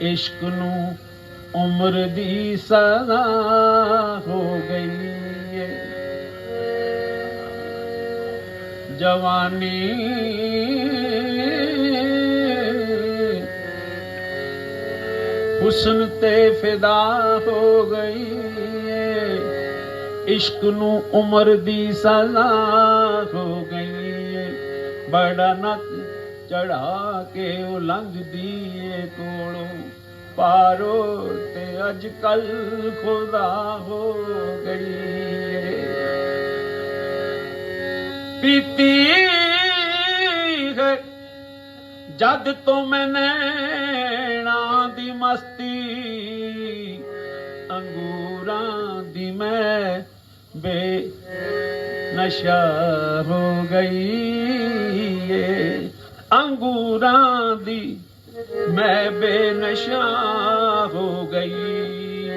ਇਸ਼ਕ ਨੂੰ ਉਮਰ ਦੀ ਸਜ਼ਾ ਹੋ ਗਈ ਏ। ਜਵਾਨੀ ਹੁਸਨ ਤੇ ਫਿਦਾ ਹੋ ਗਈ ਏ। ਇਸ਼ਕ ਨੂੰ ਉਮਰ ਦੀ ਸਜ਼ਾ ਹੋ ਗਈ ਏ। ਬੜਾ ਨੱਕ ਚੜਾ ਕੇ ਉਹ ਲੰਘਦੀ ਏ ਕੋਲੋਂ। ਪਾਰੋ ਤੇ ਅੱਜ ਕੱਲ ਖੁਦਾ ਹੋ ਗਈ ਏ। ਪੀਤੀ ਹੈ ਜਦ ਤੋਂ ਮੈਂ ਨੈਣਾ ਦੀ ਮਸਤੀ, ਅੰਗੂਰਾਂ ਦੀ ਮੈਂ ਬੇ ਨਸ਼ਾ ਹੋ ਗਈ ਏ। ਅੰਗੂਰਾਂ ਦੀ ਮੈਂ ਬੇਨਸ਼ਾ ਹੋ ਗਈ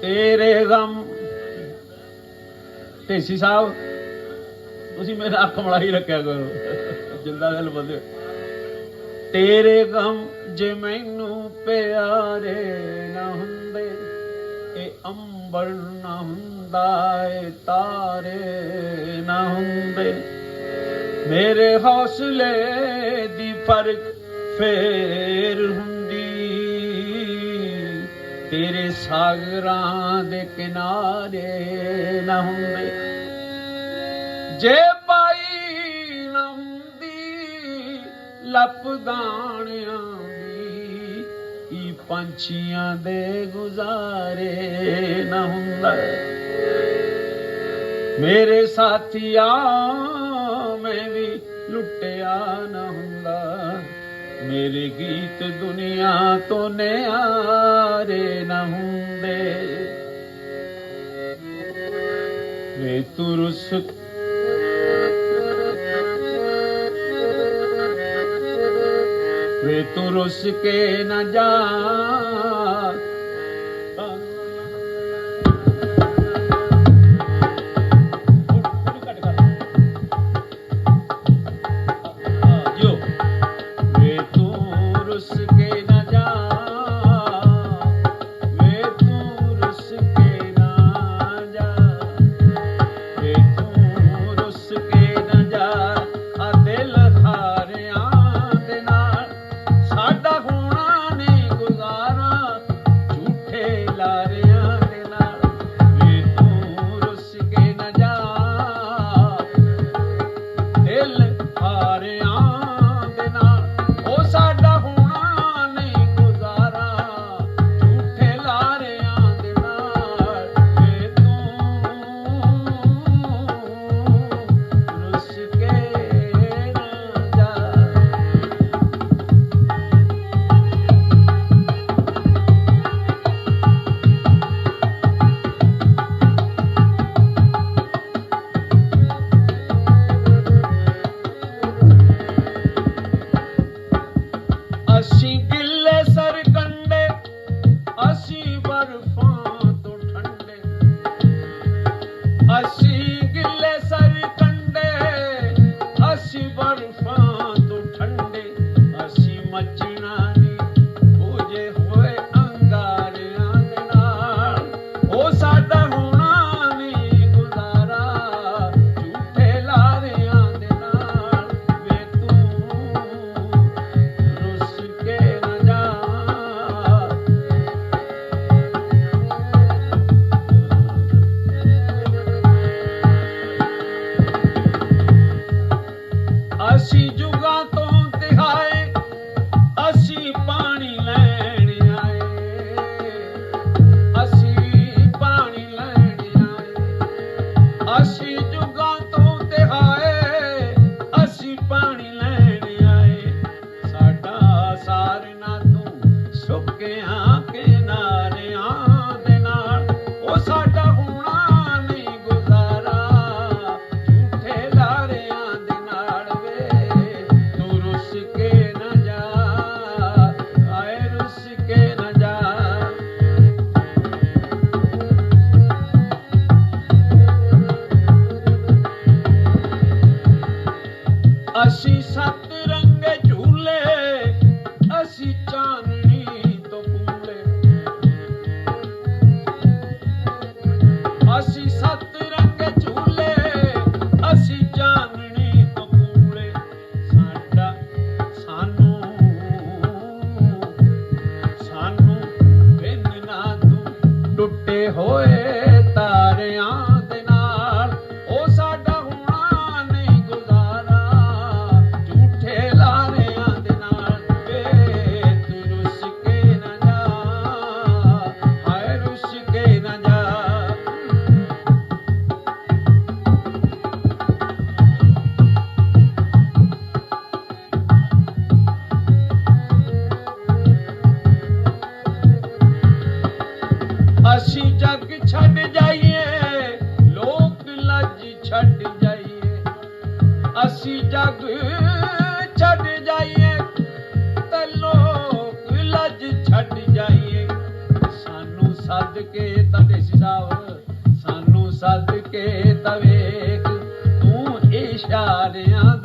ਤੇਰੇ ਗਮ ਢੇਸੀ ਸਾਹਿਬ, ਤੁਸੀਂ ਮੇਰਾ ਅੱਖ ਮਲਾਈ ਰੱਖਿਆ ਕਰੋ। ਜਿੰਦਾ ਦਿਲ ਬੰਦੇ ਤੇਰੇ ਗਮ ਜੇ ਮੈਨੂੰ ਪਿਆਰੇ ਨਾ ਹੁੰਦੇ ਇਹ ਅੰਬਰ ਨਾ ਹੁੰਦਾ ਏ, ਤਾਰੇ ਨਾ ਹੁੰਦੇ। ਮੇਰੇ ਹੌਸਲੇ ਦੀ ਫ਼ਰਕ ਫੇਰ ਹੁੰਦੀ। ਤੇਰੇ ਸਾਗਰਾਂ ਦੇ ਕਿਨਾਰੇ ਨਾ ਹੁੰਦੇ। ਜੇ ਪਾਈ ਨਾ ਹੁੰਦੀ, ਲੱਪ ਦਾਣਿਆਂ ਦੀ ਇਹ ਪੰਛੀਆਂ ਦੇ ਗੁਜ਼ਾਰੇ ਨਾ ਹੁੰਦਾ। ਮੇਰੇ ਸਾਥੀਆਂ ਮੈਂ ਵੀ ਲੁੱਟਿਆ ਨਾ ਹੁੰਦਾ। ਮੇਰੇ ਗੀਤ ਦੁਨੀਆ ਤੋਂ ਨਿਆਰੇ ਨਾ ਹੁੰਦੇ। ਵੇ ਤੂੰ ਰੁਸ ਵੇ ਤੂੰ ਰੁਸ ਕੇ ਨਾ ਜਾ। ਅਸੀਂ ਜੁਗਾਂ ਹੋਏ ਛੱਡ ਜਾਈਏ। ਲੋਕ ਲੱਜ ਛੱਡ ਜਾਈਏ। ਸਾਨੂੰ ਸੱਦ ਕੇ ਤਵੇਸ਼ ਸਾਹਿਬ, ਸਾਨੂੰ ਸੱਦ ਕੇ ਤਵੇਖ ਤੂੰ ਇਸ਼ਾਰਿਆਂ